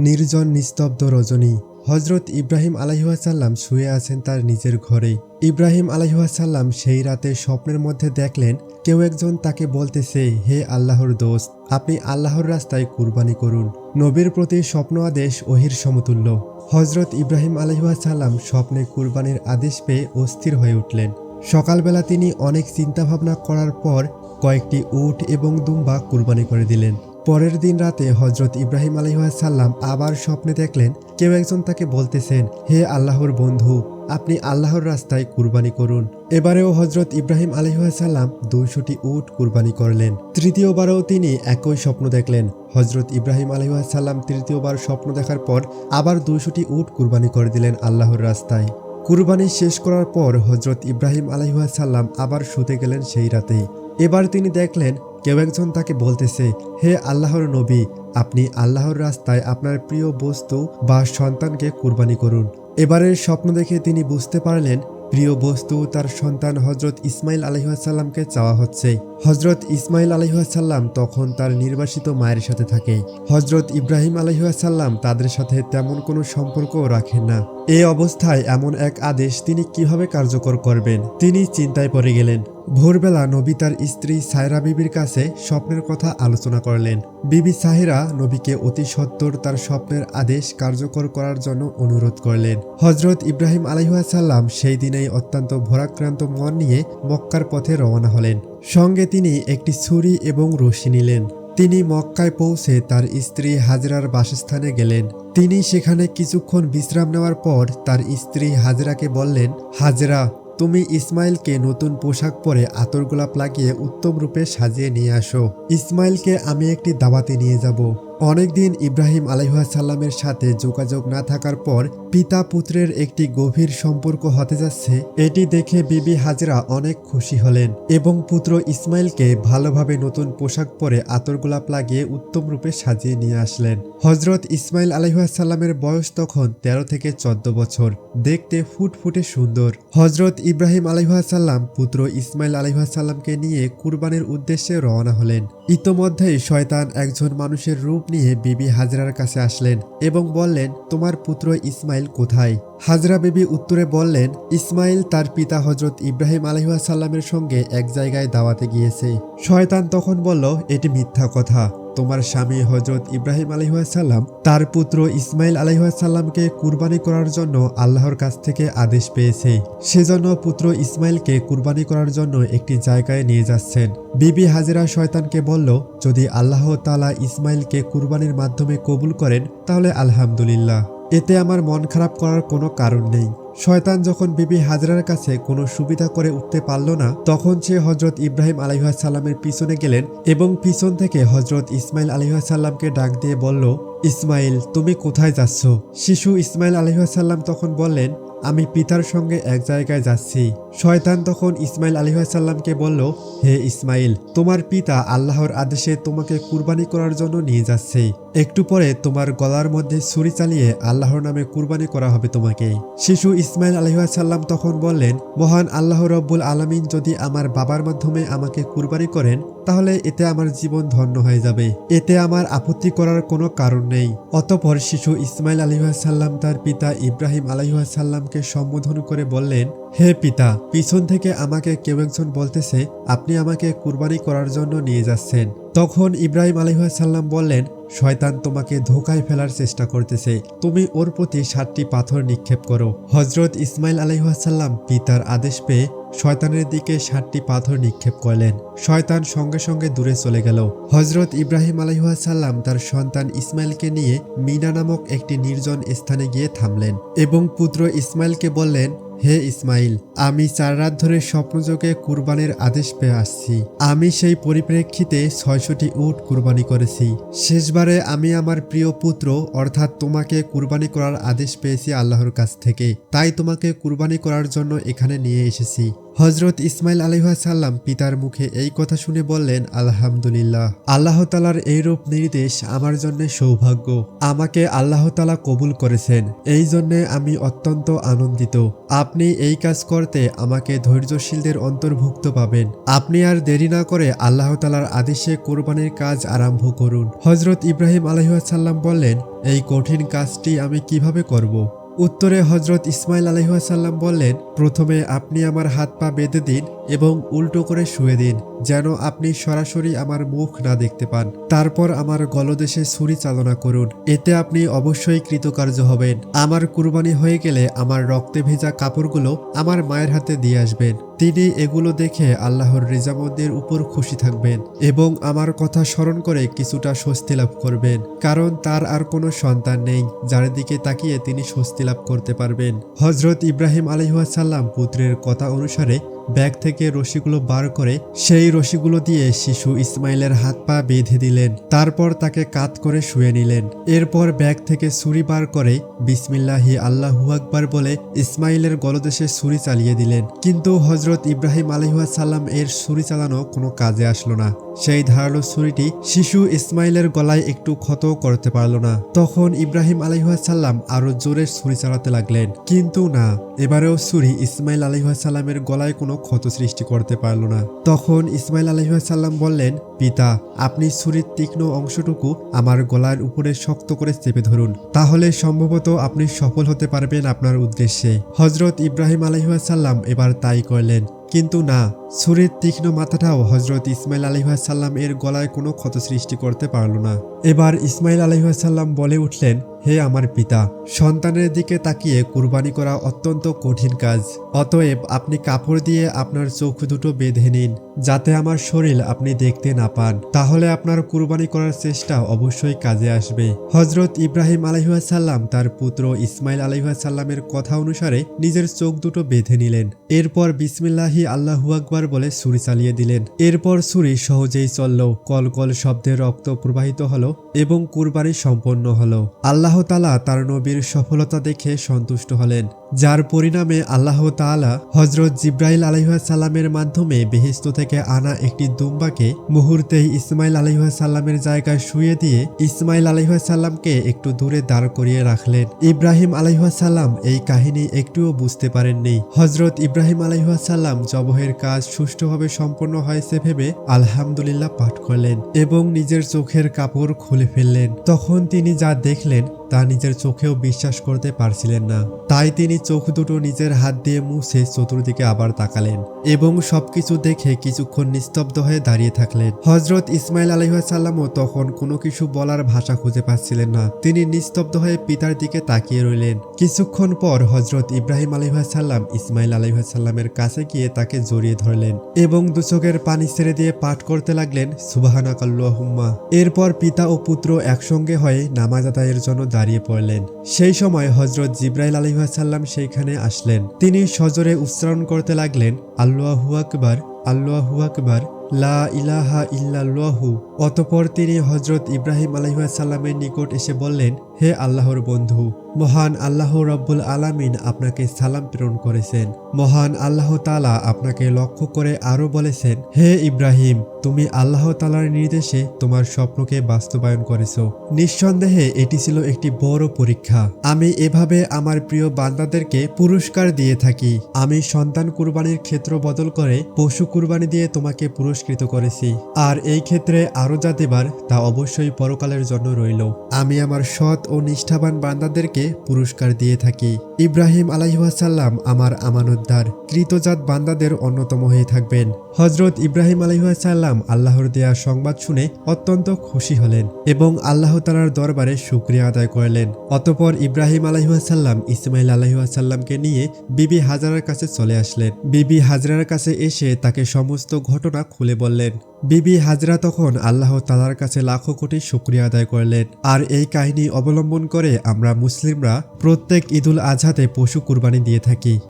নির্জন, নিস্তব্ধ রজনী। হজরত ইব্রাহিম আলাইহাসাল্লাম শুয়ে আছেন তার নিজের ঘরে। ইব্রাহিম আলাইহাসাল্লাম সেই রাতে স্বপ্নের মধ্যে দেখলেন, কেউ একজন তাকে বলতেছে, হে আল্লাহর দোস্ত, আপনি আল্লাহর রাস্তায় কুরবানি করুন। নবীর প্রতি স্বপ্ন আদেশ ওহির সমতুল্য। হজরত ইব্রাহিম আলহাসাল্লাম স্বপ্নে কুরবানির আদেশ পেয়ে অস্থির হয়ে উঠলেন। সকালবেলা তিনি অনেক চিন্তাভাবনা করার পর কয়েকটি উট এবং দুম্বা কুরবানি করে দিলেন। পরের দিন রাতে হজরত ইব্রাহিম আলহাসাল্লাম আবার স্বপ্নে দেখলেন, কেউ একজন তাকে বলতেছেন, হে আল্লাহর বন্ধু, আপনি আল্লাহর রাস্তায় কুরবানি করুন। এবারেও হজরত ইব্রাহিম আলহাসাল্লাম দুইশোটি উট কুরবানি করলেন। তৃতীয়বারও তিনি একই স্বপ্ন দেখলেন। হজরত ইব্রাহিম আলহাসাল্লাম তৃতীয়বার স্বপ্ন দেখার পর আবার দুইশোটি উট কুরবানি করে দিলেন আল্লাহর রাস্তায়। কুরবানি শেষ করার পর হজরত ইব্রাহিম আলহাসাল্লাম আবার শুতে গেলেন সেই রাতেই এবার তিনি দেখলেন, কেউ একজন তাকে বলতেছে, হে আল্লাহর নবী, আপনি আল্লাহর রাস্তায় আপনার প্রিয় বস্তু বা সন্তানকে কুরবানি করুন। এবারের স্বপ্ন দেখে তিনি বুঝতে পারলেন, প্রিয় বস্তু তার সন্তান হজরত ইসমাইল আলহাসাল্লামকে চাওয়া হচ্ছে। হজরত ইসমাইল আলহাসাল্লাম তখন তার নির্বাসিত মায়ের সাথে থাকে। হজরত ইব্রাহিম আলহাসাল্লাম তাদের সাথে তেমন কোনো সম্পর্কও রাখেন না। এই অবস্থায় এমন এক আদেশ তিনি কীভাবে কার্যকর করবেন? তিনি চিন্তায় পড়ে গেলেন। ভোরবেলা নবী তার স্ত্রী সায়রা বিবির কাছে স্বপ্নের কথা আলোচনা করলেন। বিবি সাহেরা নবীকে অতি সত্বর তার স্বপ্নের আদেশ কার্যকর করার জন্য অনুরোধ করলেন। হজরত ইব্রাহিম আলহাসাল্লাম সেই দিনেই অত্যন্ত ভরাক্রান্ত মন নিয়ে মক্কার পথে রওনা হলেন। সঙ্গে তিনি একটি ছুরি এবং রশি নিলেন। তিনি মক্কায় পৌঁছে তার স্ত্রী হাজরার বাসস্থানে গেলেন। তিনি সেখানে কিছুক্ষণ বিশ্রাম নেওয়ার পর তার স্ত্রী হাজরাকে বললেন, হাজরা, তুমি ইসমাইলকে নতুন পোশাক পরে আতর গোলাপ লাগিয়ে উত্তম রূপে সাজিয়ে নিয়ে আসো। ইসমাইলকে আমি একটি দাবাতে নিয়ে যাব। অনেকদিন ইব্রাহিম আলাইহাসাল্লামের সাথে যোগাযোগ না থাকার পর পিতা পুত্রের একটি গভীর সম্পর্ক হতে যাচ্ছে। এটি দেখে বিবি হাজরা অনেক খুশি হলেন এবং পুত্র ইসমাইলকে ভালোভাবে নতুন পোশাক পরে আতর গোলাপ লাগিয়ে উত্তম রূপে সাজিয়ে নিয়ে আসলেন। হজরত ইসমাইল আলাইহাসাল্লামের বয়স তখন তেরো থেকে চোদ্দ বছর। দেখতে ফুটফুটে সুন্দর। হজরত ইব্রাহিম আলাইহাসাল্লাম পুত্র ইসমাইল আলাইহাসাল্লামকে নিয়ে কুরবানির উদ্দেশ্যে রওনা হলেন। ইতোমধ্যেই শয়তান একজন মানুষের রূপ নিয়ে বিবি হাজরার কাছে আসলেন এবং বললেন, তোমার পুত্র ইসমাইল কোথায়? হাজরা বিবি উত্তরে বললেন, ইসমাইল তার পিতা হজরত ইব্রাহিম আলহিহাসাল্লামের সঙ্গে এক জায়গায় দাওয়াতে গিয়েছে। শয়তান তখন বলল, এটি মিথ্যা কথা। তোমার স্বামী হজরত ইব্রাহিম আলহাসাল্লাম তার পুত্র ইসমাইল আলহাসাল্লামকে কুরবানি করার জন্য আল্লাহর কাছ থেকে আদেশ পেয়েছে। সেজন্য পুত্র ইসমাইলকে কুরবানি করার জন্য একটি জায়গায় নিয়ে যাচ্ছেন। বিবি হাজিরা শয়তানকে বলল, যদি আল্লাহ তালা ইসমাইলকে কুরবানির মাধ্যমে কবুল করেন, তাহলে আলহামদুলিল্লাহ। এতে আমার মন খারাপ করার কোনো কারণ নেই। শয়তান যখন বিবি হাজরার কাছে কোনো সুবিধা করে উঠতে পারল না, তখন সে হজরত ইব্রাহিম আলহাসাল্লামের পিছনে গেলেন এবং পিছন থেকে হজরত ইসমাইল আলহাসাল্লামকে ডাক দিয়ে বলল, ইসমাইল, তুমি কোথায় যাচ্ছ? শিশু ইসমাইল আলহাসাল্লাম তখন বললেন আমি পিতার সঙ্গে এক জায়গায় যাচ্ছি। শয়তান তখন ইসমাইল আলহাসাল্লামকে বলল, হে ইসমাইল, তোমার পিতা আল্লাহর আদেশে তোমাকে কুরবানি করার জন্য নিয়ে যাচ্ছে। একটু পরে তোমার গলার মধ্যে ছুরি চালিয়ে আল্লাহর নামে কুরবানি করা হবে তোমাকে। শিশু ইসমাইল আলহাসাল্লাম তখন বললেন, মহান আল্লাহ রব্বুল আলমিন যদি আমার বাবার মাধ্যমে আমাকে কুরবানি করেন তাহলে এতে আমার জীবন ধন্য হয়ে যাবে। এতে আমার আপত্তি করার কোনো কারণ নেই। অতপর শিশু ইসমাইল আলহাসাল্লাম তার পিতা ইব্রাহিম আলহাসাল্লামকে সম্বোধন করে বললেন, হে পিতা, পিছন থেকে আমাকে কেউ একজন বলতেছে, আপনি আমাকে কুরবানি করার জন্য নিয়ে যাচ্ছেন। তখন ইব্রাহিম আলহাসাল্লাম বললেন, শয়তান তোমাকে ধোকায় ফেলার চেষ্টা করতেছে। তুমি ওর প্রতি সাতটি পাথর নিক্ষেপ করো। হজরত ইসমাইল আলহাসাল্লাম পিতার আদেশ পেয়ে শয়তানের দিকে সাতটি পাথর নিক্ষেপ করলেন। শয়তান সঙ্গে সঙ্গে দূরে চলে গেল। হজরত ইব্রাহিম আলহাসাল্লাম তার সন্তান ইসমাইলকে নিয়ে মিনা নামক একটি নির্জন স্থানে গিয়ে থামলেন এবং পুত্র ইসমাইলকে বললেন, হে ইসমাইল, আমি চার রাত ধরে স্বপ্নযোগে কুরবানির আদেশ পেয়ে আসছি। আমি সেই পরিপ্রেক্ষিতে ছয়শটি উট কুরবানি করেছি। শেষবারে আমি আমার প্রিয় পুত্র, অর্থাৎ তোমাকে কুরবানি করার আদেশ পেয়েছি আল্লাহর কাছ থেকে। তাই তোমাকে কুরবানি করার জন্য এখানে নিয়ে এসেছি। হজরত ইসমাইল আলহাসাল্লাম পিতার মুখে এই কথা শুনে বললেন, আলহামদুলিল্লাহ। আল্লাহ তালার এই রূপ নির্দেশ আমার জন্য সৌভাগ্য। আমাকে আল্লাহ তালা কবুল করেছেন। এই জন্যে আমি অত্যন্ত আনন্দিত। আপনি এই কাজ করতে আমাকে ধৈর্যশীলদের অন্তর্ভুক্ত পাবেন। আপনি আর দেরি না করে আল্লাহ তালার আদেশে কোরবানির কাজ আরম্ভ করুন। হজরত ইব্রাহিম আলহাসাল্লাম বললেন, এই কঠিন কাজটি আমি কীভাবে করব। উত্তরে হজরত ইসমাইল আলহাসাল্লাম বললেন, প্রথমে আপনি আমার হাত পা বেঁধে দিন এবং উল্টো করে শুয়ে দিন, যেন আপনি সরাসরি আমার মুখ না দেখতে পান। তারপর আমার গলদেশে ছুরি চালনা করুন। এতে আপনি অবশ্যই কৃতকার্য হবেন। আমার কুরবানি হয়ে গেলে আমার রক্তে ভেজা কাপড়গুলো আমার মায়ের হাতে দিয়ে আসবেন। তিনি এগুলো দেখে আল্লাহর রেজামন্দের উপর খুশি থাকবেন এবং আমার কথা স্মরণ করে কিছুটা স্বস্তি লাভ করবেন, কারণ তার আর কোনো সন্তান নেই যার দিকে তাকিয়ে তিনি স্বস্তি লাভ করতে পারবেন। হজরত ইব্রাহিম আলহাসাল্লাম পুত্রের কথা অনুসারে ব্যাগ থেকে রশিগুলো বার করে সেই রশিগুলো দিয়ে শিশু ইসমাইলের হাত পা বেঁধে দিলেন। তারপর তাকে কাত করে শুয়ে নিলেন। এরপর ব্যাগ থেকে ছুরি বার করে বিসমিল্লাহি আল্লাহু আকবার বলে ইসমাইলের গলদেশে ছুরি চালিয়ে দিলেন। কিন্তু হজরত ইব্রাহিম আলহাসাল্লাম এর ছুরি চালানো কোনো কাজে আসলো না। সেই ধারালো ছুরিটি শিশু ইসমাইলের গলায় একটু ক্ষত করতে পারল না। তখন ইব্রাহিম আলহাসাল্লাম আরও জোরে ছুরি চালাতে লাগলেন। কিন্তু না, এবারেও ছুরি ইসমাইল আলহাসাল্লামের গলায় কোনো ক্ষত সৃষ্টি করতে পারল না। তখন ইসমাইল আলহাসাল্লাম বললেন, পিতা, আপনি ছুরির তীক্ষ্ণ অংশটুকু আমার গলার উপরে শক্ত করে চেপে ধরুন। তাহলে সম্ভবত আপনি সফল হতে পারবেন আপনার উদ্দেশ্যে। হজরত ইব্রাহিম আলহাসাল্লাম এবার তাই করলেন। কিন্তু না, সুরের তীক্ষ্ণ মাথাটাও হজরত ইসমাইল আলহাসাল্লাম এর গলায় কোনো ক্ষত সৃষ্টি করতে পারল না। এবার ইসমাইল আলহাসাল্লাম বলে উঠলেন হে আমার পিতা, সন্তানের দিকে তাকিয়ে কুরবানি করা অত্যন্ত কঠিন কাজ। অতএব আপনি কাপড় দিয়ে আপনার চোখ দুটো বেঁধে নিন, যাতে আমার শরীর আপনি দেখতে না পান। তাহলে আপনার কুরবানি করার চেষ্টা অবশ্যই কাজে আসবে। হজরত ইব্রাহিম আলহাসাল্লাম তার পুত্র ইসমাইল আলহাসাল্লামের কথা অনুসারে নিজের চোখ দুটো বেঁধে নিলেন। এরপর বিসমিল্লাহি আল্লাহু আকবার বলে ছুরি চালিয়ে দিলেন। এরপর ছুরি সহজেই চলল কল কল শব্দে রক্ত প্রবাহিত হলো এবং কুরবানি সম্পন্ন হলো। আল্লাহ তালা তার নবীর সফলতা দেখে সন্তুষ্ট হলেন, যার পরিণামে আল্লাহ তাআলা হজরত জিব্রাইল আলহাসাল্লামের মাধ্যমে বেহিস্ত থেকে আনা একটি দুম্বাকে মুহূর্তেই ইসমাইল আলহাসাল্লামের জায়গায় শুয়ে দিয়ে ইসমাইল আলহাসাল্লামকে একটু দূরে দাঁড় করিয়ে রাখলেন। ইব্রাহিম আলহাসাল্লাম এই কাহিনী একটুও বুঝতে পারেননি। হজরত ইব্রাহিম আলহাসাল্লাম জবহের কাজ সুষ্ঠুভাবে সম্পন্ন হয়েছে ভেবে আলহামদুলিল্লাহ পাঠ করলেন এবং নিজের চোখের কাপড় খুলে ফেললেন। তখন তিনি যা দেখলেন তা নিজের চোখেও বিশ্বাস করতে পারছিলেন না। তাই তিনি চোখ দুটো নিজের হাত দিয়ে মুছে চতুর্দিকে আবার তাকালেন এবং সবকিছু দেখে কিছুক্ষণ নিস্তব্ধ হয়ে দাঁড়িয়ে থাকলেন। হজরত ইসমাইল আলহাসাল্লামও তখন কোনো কিছু বলার ভাষা খুঁজে পাচ্ছিলেন না। তিনি নিস্তব্ধ হয়ে পিতার দিকে তাকিয়ে রইলেন। কিছুক্ষণ পর হজরত ইব্রাহিম আলহাসাল্লাম ইসমাইল আলহাসাল্লামের কাছে গিয়ে তাকে জড়িয়ে ধরলেন এবং দুচোখের পানি ছেড়ে দিয়ে পাঠ করতে লাগলেন, সুবাহানাকাল্লাহুম্মা। এরপর পিতা ও পুত্র একসঙ্গে হয়ে নামাজ আদায়ের জন্য দাঁড়িয়ে পড়লেন। সেই সময় হজরত জিব্রাইল আলহাসাল্লাম সেইখানে আসলেন। তিনি সজরে উচ্চারণ করতে লাগলেন, আল্লাহু আকবার আল্লাহু আকবার, লা ইলাহা ইল্লাহু অতপর তিনি হজরত ইব্রাহিম আলহাসাল্লামের নিকট এসে বললেন হে আল্লাহর বন্ধু, মহান আল্লাহ রব্বুল আলামিন আপনাকে সালাম প্রেরণ করেছেন। মহান আল্লাহ তালা আপনাকে লক্ষ্য করে আরও বলেছেন, হে ইব্রাহিম, তুমি আল্লাহ তালার নির্দেশে তোমার স্বপ্নকে বাস্তবায়ন করেছ। নিঃসন্দেহে এটি ছিল একটি বড় পরীক্ষা। আমি এভাবে আমার প্রিয় বান্দাদেরকে পুরস্কার দিয়ে থাকি। আমি সন্তান কুরবানির ক্ষেত্র বদল করে পশু কুরবানি দিয়ে তোমাকে পুরস্কৃত করেছি। আর এই ক্ষেত্রে আরও যা দেবার তা অবশ্যই পরকালের জন্য রইল। আমি আমার সৎ ও নিষ্ঠাবান বান্দাদেরকে পুরস্কার দিয়ে থাকি। ইব্রাহিম আলাইহাসাল্লাম আমার আমানতদার কৃতজাত বান্দাদের অন্যতম হয়ে থাকবেন। হজরত ইব্রাহিম আলাইহাসাল্লাম আল্লাহর দেয়া সংবাদ শুনে অত্যন্ত খুশি হলেন এবং আল্লাহ তালার দরবারে শুক্রিয়া আদায় করলেন। অতপর ইব্রাহিম আলাইহাসাল্লাম ইসমাইল আলাইহাসাল্লামকে নিয়ে বিবি হাজারার কাছে চলে আসলেন। বিবি হাজরার কাছে এসে তাকে সমস্ত ঘটনা খুলে বললেন। বিবি হাজরা তখন আল্লাহ তালার কাছে লাখো কোটি শুক্রিয়া আদায় করলেন। আর এই কাহিনী অবলম্বন করে আমরা মুসলিমরা প্রত্যেক ঈদুল আজহাতে পশু কুরবানি দিয়ে থাকি।